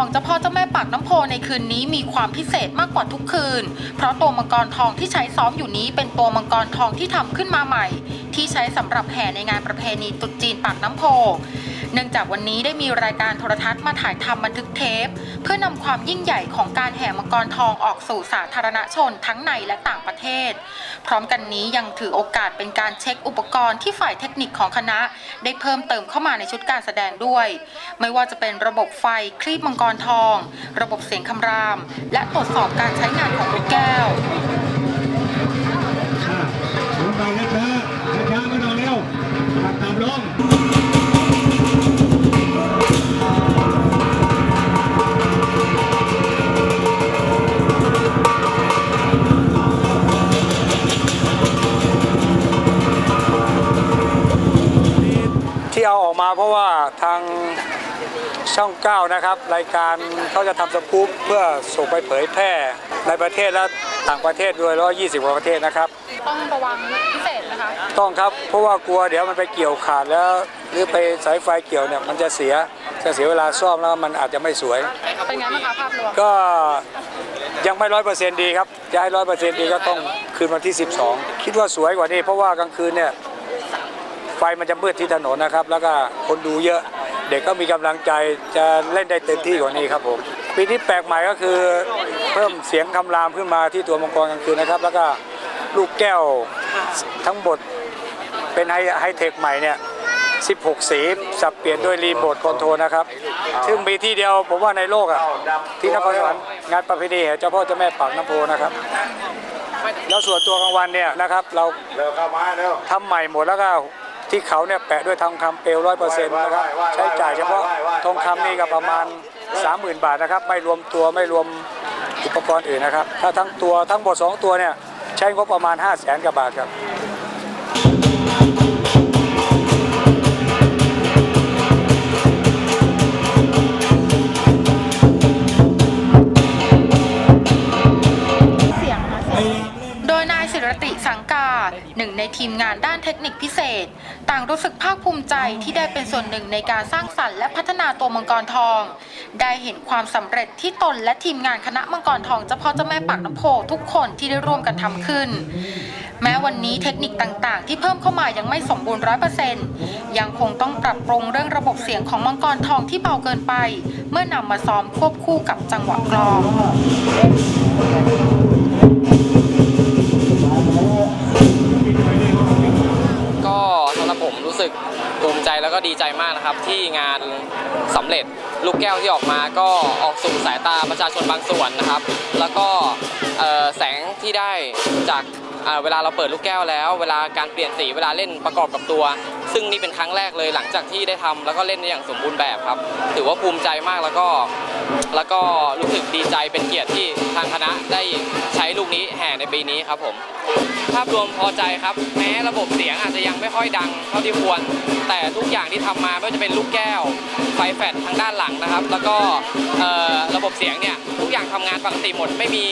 ของเจ้าพ่อเจ้าแม่ปากน้ำโพในคืนนี้มีความพิเศษมากกว่าทุกคืน เพราะตัวมังกรทองที่ใช้ซ้อมอยู่นี้เป็นตัวมังกรทองที่ทำขึ้นมาใหม่ ที่ใช้สำหรับแห่ในงานประเพณีตรุษจีนปากน้ำโพ เนื่องจากวันนี้ได้มีรายการโทรทัศน์มาถ่ายทำบันทึกเทป เพื่อนำความยิ่งใหญ่ของการแห่มังกรทองออกสู่สาธารณชนทั้งในและต่างประเทศ พร้อมกันนี้ยังถือโอกาสเป็นการเช็คอุปกรณ์ที่ฝ่ายเทคนิคของคณะ ได้เพิ่มเติมเข้ามาในชุดการแสดงด้วย ไม่ว่าจะเป็นระบบไฟคลีบมังกรทอง ระบบเสียงคำราม และตรวจสอบการใช้งานของลูกแก้ว เอาออกมาเพราะว่าทางช่อง9นะครับรายการเขาจะทำสกู๊ปเพื่อส่งไปเผยแพร่ในประเทศและต่างประเทศด้วย120กว่าประเทศนะครับ ต้องระวังพิเศษนะคะ ต้องครับเพราะว่ากลัวเดี๋ยวมันไปเกี่ยวขาดแล้ว หรือไปสายไฟเกี่ยวเนี่ยมันจะเสียจะเสียเวลาซ่อมแล้วมันอาจจะไม่สวย เป็นไงบ้างคะภาพรวมก็ยังไม่ร้อยเปอร์เซ็นต์ดีครับจะให้ร้อยเปอร์เซ็นต์ดีก็ต้องคืนวันที่ 12 คิดว่าสวยกว่านี้เพราะว่ากลางคืนเนี่ย ไฟมันจะมืดที่ถนนนะครับ แล้วก็คนดูเยอะ เด็กก็มีกำลังใจจะเล่นได้เต็มที่กว่านี้ครับผมปีที่แปลกใหม่ก็คือเพิ่มเสียงคำรามขึ้นมาที่ตัวมังกรกลางคืนนะครับ แล้วก็ลูกแก้วทั้งหมดเป็นไฮไฮเทคใหม่เนี่ย 16 สีสับเปลี่ยนด้วยรีโมทคอนโทรลนะครับ ซึ่งมีที่เดียวผมว่าในโลกอะที่นครสวรรค์งานประเพณีเจ้าพ่อเจ้าแม่ปากน้ำโพนะครับแล้วส่วนตัวกลางวันเนี่ยนะครับ เราเร็วเข้ามาเร็วทำใหม่หมดแล้วก็ ที่เขาเนี่ยแปะด้วยทองคำเปลวร้อยเปอร์เซ็นต์นะครับใช้จ่ายเฉพาะทองคำนี่ก็ประมาณ 30,000 บาทนะครับ ไม่รวมตัวไม่รวมอุปกรณ์อื่นนะครับ ถ้าทั้งตัวทั้งหมดสองตัวเนี่ยใช้งบประมาณ 5 0 0แสนกว่าบาทครับ ทีมงานด้านเทคนิคพิเศษ ต่างรู้สึกภาคภูมิใจที่ได้เป็นส่วนหนึ่งในการสร้างสรรค์และพัฒนาตัวมังกรทอง ได้เห็นความสำเร็จที่ตนและทีมงานคณะมังกรทองเจ้าพ่อเจ้าแม่ปากน้ำโพทุกคนที่ได้ร่วมกันทำขึ้น แม้วันนี้เทคนิคต่างๆ ที่เพิ่มเข้ามายังไม่สมบูรณ์ร้อยเปอร์เซ็นต์ยังคงต้องปรับปรุงเรื่องระบบเสียงของมังกรทองที่เบาเกินไป เมื่อนำมาซ้อมควบคู่กับจังหวะกลอง ดีใจมากนะครับที่งานสำเร็จลูกแก้วที่ออกมาก็ออกสู่สายตาประชาชนบางส่วนนะครับ แล้วก็แสงที่ได้จากเวลาเราเปิดลูกแก้วแล้ว เวลาการเปลี่ยนสีเวลาเล่นประกอบกับตัว ซึ่งนี่เป็นครั้งแรกเลยหลังจากที่ได้ทำแล้วก็เล่นได้อย่างสมบูรณ์แบบครับ ถือว่าภูมิใจมากแล้วก็ แล้วก็รู้สึกดีใจเป็นเกียรติที่ทางคณะได้ใช้ลูกนี้แห่ในปีนี้ครับผมภาพรวมพอใจครับ แม้ระบบเสียงอาจจะยังไม่ค่อยดังเท่าที่ควร แต่ทุกอย่างที่ทำมาไม่ว่าจะเป็นลูกแก้ว ไฟแฟลชทางด้านหลังนะครับ แล้วก็ระบบเสียงเนี่ยทุกอย่างทำงานปกติหมดไม่มี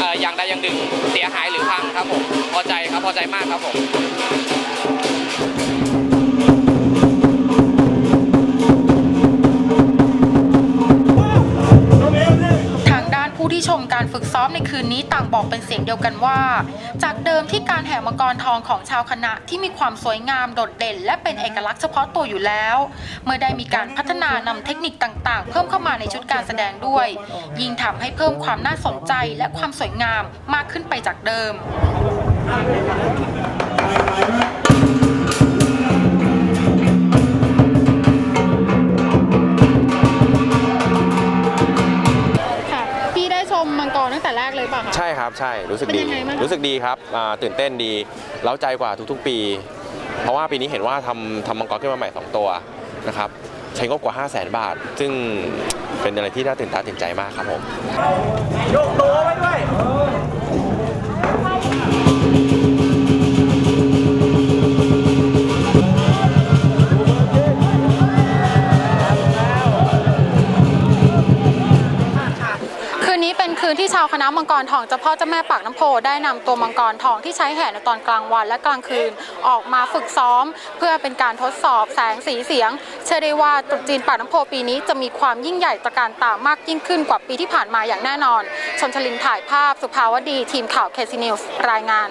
ออย่างใดอย่างหนึ่งเสียหายหรือพังครับผมพอใจครับพอใจมากครับผม ฝึกซ้อมในคืนนี้ต่างบอกเป็นเสียงเดียวกันว่า จากเดิมที่การแห่มังกรทองของชาวคณะที่มีความสวยงามโดดเด่น และเป็นเอกลักษณ์เฉพาะตัวอยู่แล้ว เมื่อได้มีการพัฒนานำเทคนิคต่างๆ เพิ่มเข้ามาในชุดการแสดงด้วย ยิ่งทำให้เพิ่มความน่าสนใจและความสวยงามมากขึ้นไปจากเดิม คะใช่ครับใช่รู้สึกเป็นดียังไงบ้างคะ รู้สึกดีครับอ่าตื่นเต้นดีเล้าใจกว่าทุกๆปี เพราะว่าปีนี้เห็นว่าทำทำมังกรขึ้นมาใหม่ 2 ตัวนะครับใช้งบกว่า 5 0 0แสนบาท ซึ่งเป็นอะไรที่น่าตื่นตาตื่นใจมากครับผม คืนนี้เป็นคืนที่ชาวคณะมังกรทองเจ้าพ่อเจ้าแม่ปากน้ำโพได้นำตัวมังกรทองที่ใช้แห่ในตอนกลางวันและกลางคืนออกมาฝึกซ้อม เพื่อเป็นการทดสอบแสงสีเสียง เชื่อได้ว่าตรุษจีนปากน้ำโพปีนี้จะมีความยิ่งใหญ่ตระการตามากยิ่งขึ้นกว่าปีที่ผ่านมาอย่างแน่นอน ชนชลินถ่ายภาพสุภาวดีทีมข่าวเคซีนิวส์รายงาน